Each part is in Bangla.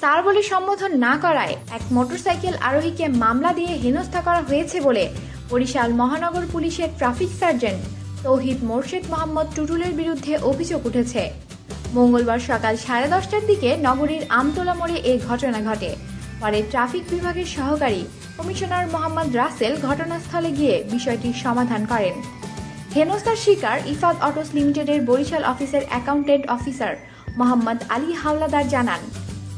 স্যার বলে সম্বোধন না করায় এক মোটরসাইকেল আরোহীকে মামলা দিয়ে হেনস্থা করা হয়েছে বলে বরিশাল মহানগর পুলিশের ট্রাফিক সার্জেন্ট তৌহিদ মোর্শেদ মোহাম্মদ টুটুলের বিরুদ্ধে অভিযোগ উঠেছে। মঙ্গলবার সকাল সাড়ে দশটার দিকে নগরীর আমতলা মোড়ে এ ঘটনা ঘটে। পরে ট্রাফিক বিভাগের সহকারী কমিশনার মোহাম্মদ রাসেল ঘটনাস্থলে গিয়ে বিষয়টির সমাধান করেন। হেনস্থার শিকার ইফাদ অটোস লিমিটেডের বরিশাল অফিসের অ্যাকাউন্টেন্ট অফিসার মোহাম্মদ আলী হাওলাদার জানান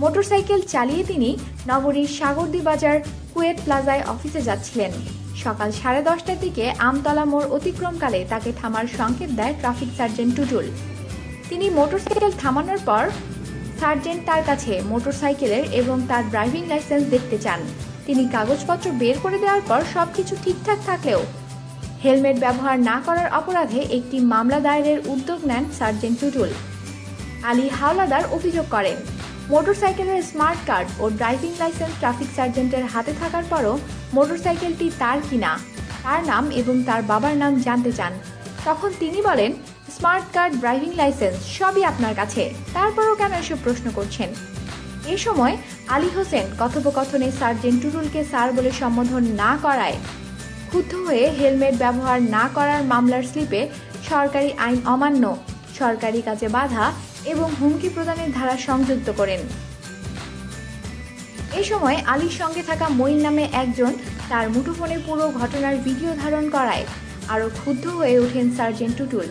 মোটরসাইকেল চালিয়ে তিনি নগরীর সাগরদী বাজার কুয়েট প্লাজায় অফিসে যাচ্ছিলেন। সকাল সাড়ে দশটার দিকে আমতলা মোড় অতিক্রমকালে তাকে থামার সংকেত দেয় ট্রাফিক সার্জেন্ট টুটুল। তিনি মোটরসাইকেল থামানোর পর সার্জেন্ট তার কাছে মোটরসাইকেলের এবং তার ড্রাইভিং লাইসেন্স দেখতে চান। তিনি কাগজপত্র বের করে দেওয়ার পর সবকিছু ঠিকঠাক থাকলেও হেলমেট ব্যবহার না করার অপরাধে একটি মামলা দায়েরের উদ্যোগ নেন সার্জেন্ট টুটুল। আলী হাওলাদার অভিযোগ করেন মোটরসাইকেলের স্মার্ট কার্ড ও ড্রাইভিং লাইসেন্স ট্রাফিক সার্জেন্টের হাতে থাকার পরও মোটরসাইকেলটি তার কিনা, তার নাম এবং তার বাবার নাম জানতে চান। তখন তিনি বলেন, স্মার্ট কার্ড, ড্রাইভিং লাইসেন্স সবই আপনার কাছে। তারপরও কেন এসব প্রশ্ন করছেন? এ সময় আলী হোসেন কথোপকথনে সার্জেন্ট টুটুলকে স্যার বলে সম্বোধন না করায়, ক্ষুব্ধ হয়ে হেলমেট ব্যবহার না করার মামলার স্লিপে সরকারি আইন অমান্য, সরকারি কাজে বাধা এবং হুমকি প্রদানের ধারা সংযুক্ত করেন। এ সময় আলীর সঙ্গে থাকা মঈন নামে একজন তার মুঠোফোনে পুরো ঘটনার ভিডিও ধারণ করায়। আরও ক্ষুব্ধ হয়ে ওঠেন সার্জেন্ট টুটুল।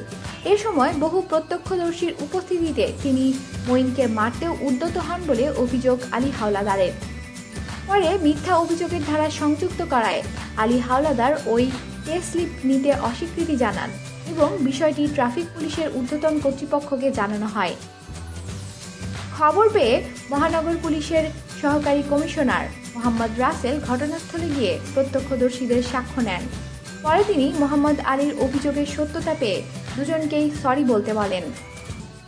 এ সময় বহু প্রত্যক্ষদর্শীর উপস্থিতিতে তিনি মঈনকে মারতেও উদ্যত হন বলে অভিযোগ আলী হাওলাদারের। পরে মিথ্যা অভিযোগের ধারা সংযুক্ত করায়। আলী হাওলাদার ওই টেস্ট স্লিপ নিতে অস্বীকৃতি জানান এবং বিষয়টি ট্রাফিক পুলিশের ঊর্ধ্বতন কর্তৃপক্ষকে জানানো হয়। খবর পেয়ে মহানগর পুলিশের সহকারী কমিশনার মোহাম্মদ রাসেল ঘটনাস্থলে গিয়ে প্রত্যক্ষদর্শীদের সাক্ষ্য নেন। পরে তিনি মোহাম্মদ আলীর অভিযোগের সত্যতা পেয়ে দুজনকেই সরি বলতে বলেন।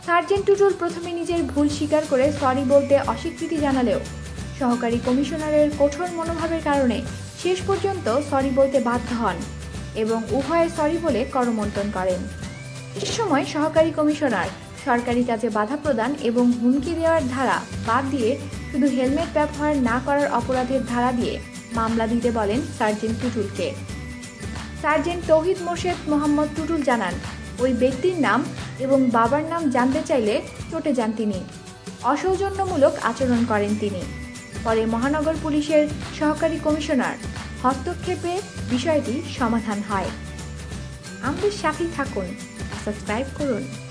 সার্জেন্ট টুটুল প্রথমে নিজের ভুল স্বীকার করে সরি বলতে অস্বীকৃতি জানালেও সহকারী কমিশনারের কঠোর মনোভাবের কারণে শেষ পর্যন্ত সরি বলতে বাধ্য হন। এবং উভয়ে সরি বলে করমর্দন করেন। এ সময় সহকারী কমিশনার সরকারি কাজে বাধা প্রদান এবং হুমকি দেওয়ার ধারা বাদ দিয়ে শুধু হেলমেট ব্যবহার না করার অপরাধের ধারা দিয়ে মামলা দিতে বলেন সার্জেন্ট টুটুলকে। সার্জেন্ট তৌহিদ মোর্শেদ মোহাম্মদ টুটুল জানান, ওই ব্যক্তির নাম এবং বাবার নাম জানতে চাইলে চটে যান তিনি। অসৌজন্যমূলক আচরণ করেন তিনি। পরে মহানগর পুলিশের সহকারী কমিশনার হস্তক্ষেপে বিষয়টি সমাধান হয়। আমাদের সাথেই থাকুন। সাবস্ক্রাইব করুন।